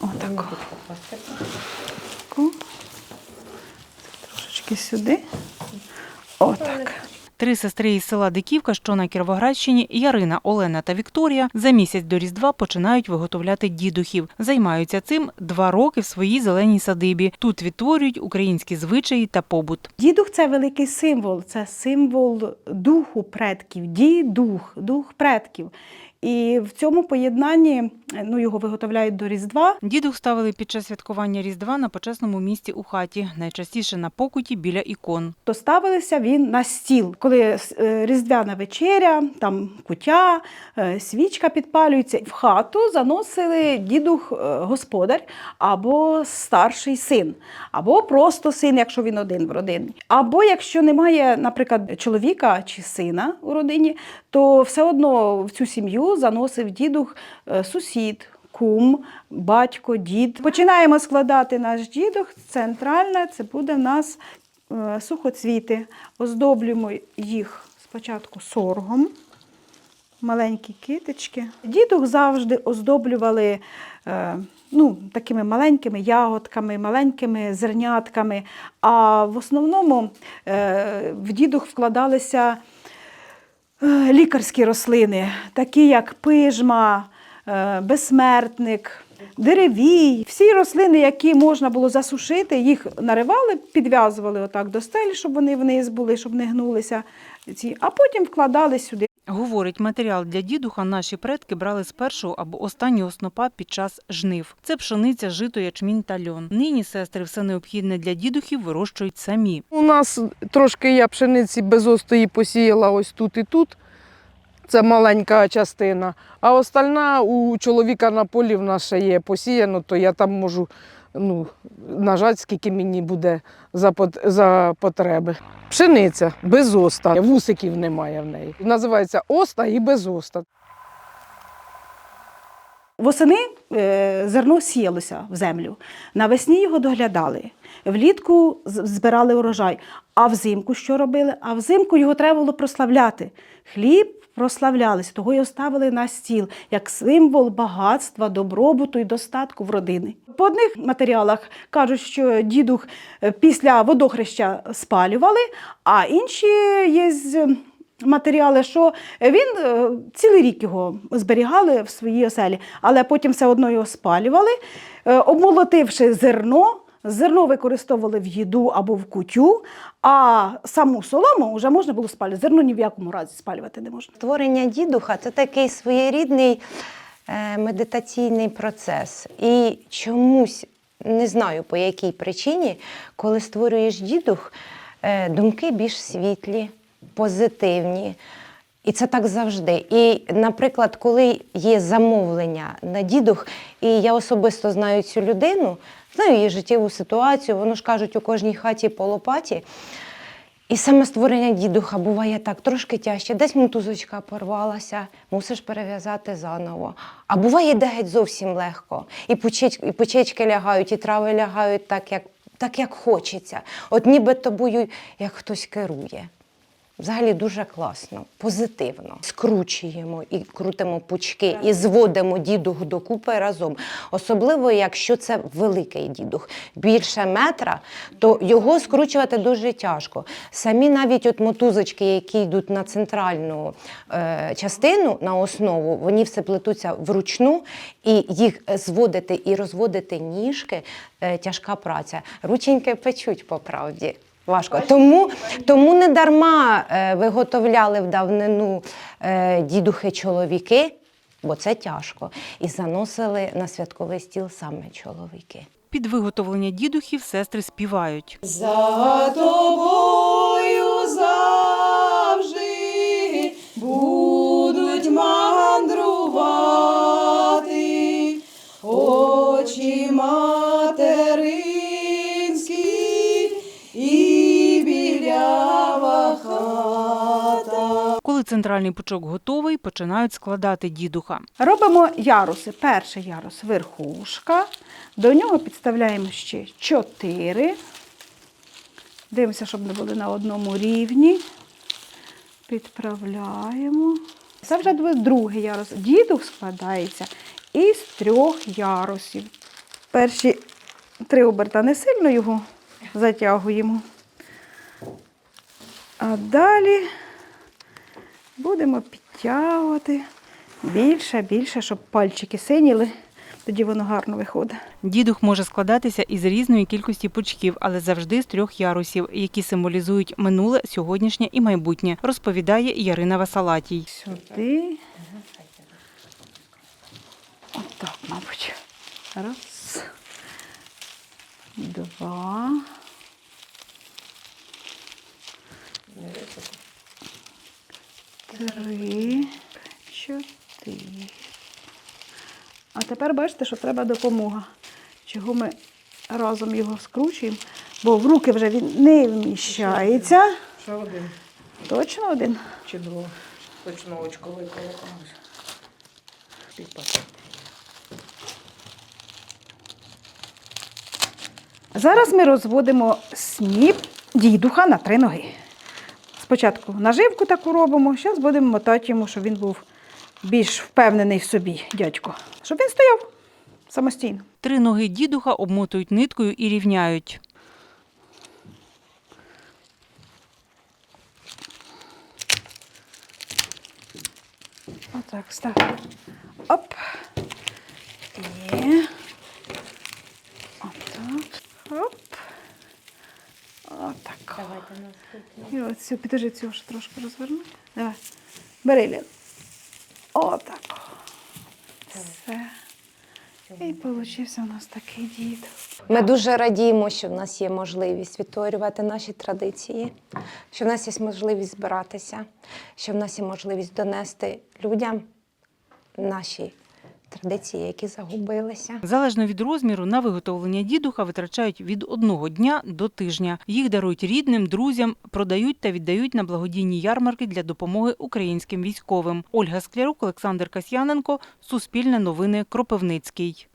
Отако. Трошечки сюди. Три сестри із села Диківка, що на Кіровоградщині, Ярина, Олена та Вікторія, за місяць до Різдва починають виготовляти дідухів. Займаються цим два роки в своїй зеленій садибі. Тут відтворюють українські звичаї та побут. Дідух це великий символ, це символ духу предків, дідух, дух предків. І в цьому поєднанні ну, його виготовляють до Різдва. Дідух ставили під час святкування Різдва на почесному місці у хаті, найчастіше на покуті біля ікон. то ставилися він на стіл. Коли е, різдвяна вечеря, там кутя, е, свічка підпалюється, в хату заносили дідух е, господар або старший син, або просто син, якщо він один в родині. Або якщо немає, наприклад, чоловіка чи сина у родині, то все одно в цю сім'ю заносив дідух е, сусід. Кум, батько, дід. Починаємо складати наш дідух. Центральне це буде в нас е, сухоцвіти. Оздоблюємо їх спочатку соргом, маленькі китички. Дідух завжди оздоблювали е, ну, такими маленькими ягодками, маленькими зернятками. А в основному в дідух вкладалися лікарські рослини, такі як пижма, е, безсмертник. Деревій, всі рослини, які можна було засушити, їх наривали, підв'язували отак до стелі, щоб вони вниз були, щоб не гнулися. А потім вкладали сюди. Говорить, матеріал для дідуха наші предки брали з першого або останнього снопа під час жнив. Це пшениця, жито, ячмінь та льон. Нині сестри все необхідне для дідухів вирощують самі. У нас трошки я пшениці без остої посіяла ось тут і тут. Це маленька частина. А остальна у чоловіка на полі в нас ще є посіяно, то я там можу ну, нажати, скільки мені буде за, за потреби. Пшениця без оста, вусиків немає в неї. Називається оста і без оста. Восени е, зерно сіялося в землю, навесні його доглядали, влітку збирали урожай. А взимку що робили? А взимку його треба було прославляти. Хліб прославлялися, того його ставили на стіл як символ багатства, добробуту і достатку в родини. По одних матеріалах кажуть, що дідух е, після водохреща спалювали, а інші є. матеріали, що він е, цілий рік його зберігали в своїй оселі, але потім все одно його спалювали, е, обмолотивши зерно. Зерно використовували в їду або в кутю, а саму солому вже можна було спалювати. Зерно ні в якому разі спалювати не можна. Творення дідуха це такий своєрідний е, медитаційний процес. І чомусь не знаю по якій причині, коли створюєш дідух, е, думки більш світлі, позитивні. І це так завжди. І, наприклад, коли є замовлення на дідух, і я особисто знаю цю людину, знаю її життєву ситуацію, воно ж кажуть, у кожній хаті по лопаті. І саме створення дідуха буває так трошки тяжче. Десь мотузочка порвалася, мусиш перев'язати заново. А буває де геть зовсім легко. І почечки, і почечки лягають, і трави лягають так, як, так, як хочеться. От ніби тобою як хтось керує. Взагалі дуже класно, позитивно. Скручуємо і крутимо пучки, і зводимо дідух докупи разом. Особливо, якщо це великий дідух, більше метра, то його скручувати дуже тяжко. Самі навіть от мотузочки, які йдуть на центральну е, частину, на основу, вони все плетуться вручну, і їх зводити і розводити ніжки е, тяжка праця. Рученьки печуть по правді. Важко. Тому, тому не дарма е, виготовляли в давнину е, дідухи чоловіки, бо це тяжко. І заносили на святковий стіл саме чоловіки. Під виготовлення дідухів сестри співають. За тобою завжди будуть мандрувати очі центральний пучок готовий, починають складати дідуха. Робимо яруси. Перший ярус верхушка. До нього підставляємо ще чотири. Дивимося, щоб не були на одному рівні. підправляємо. Це вже другий ярус. Дідух складається із трьох ярусів. Перші три оберта не сильно його затягуємо. А далі будемо підтягувати більше, більше, щоб пальчики синіли. Тоді воно гарно виходить. Дідух може складатися із різної кількості пучків, але завжди з трьох ярусів, які символізують минуле, сьогоднішнє і майбутнє, розповідає Ярина Васалатій. Сюди. Отак, мабуть. Раз. Два. Три. Чотири. А тепер бачите, що треба допомога. Чого ми разом його скручуємо, бо в руки вже він не вміщається. Ще один Точно один. чи два. Точно очко виколокалось. Підпад. Зараз ми розводимо сніп дідуха на три ноги. Спочатку наживку таку робимо, зараз будемо мотати йому, щоб він був більш впевнений в собі, дядько. Щоб він стояв самостійно. Три ноги дідуха обмотують ниткою і рівняють. Отак, став. Оп. Є. Отак. Оп. Отак. І оцю, підожди, цю вже трошки розверну. Давай. Бери, Лін. Отак. Все. І получився у нас такий дід. Ми дуже радіємо, що в нас є можливість відтворювати наші традиції, що в нас є можливість збиратися, що в нас є можливість донести людям наші традиції, які загубилися. Залежно від розміру, на виготовлення дідуха витрачають від одного дня до тижня. Їх дарують рідним, друзям, продають та віддають на благодійні ярмарки для допомоги українським військовим. Ольга Склярук, Олександр Касьяненко, Суспільне новини, Кропивницький.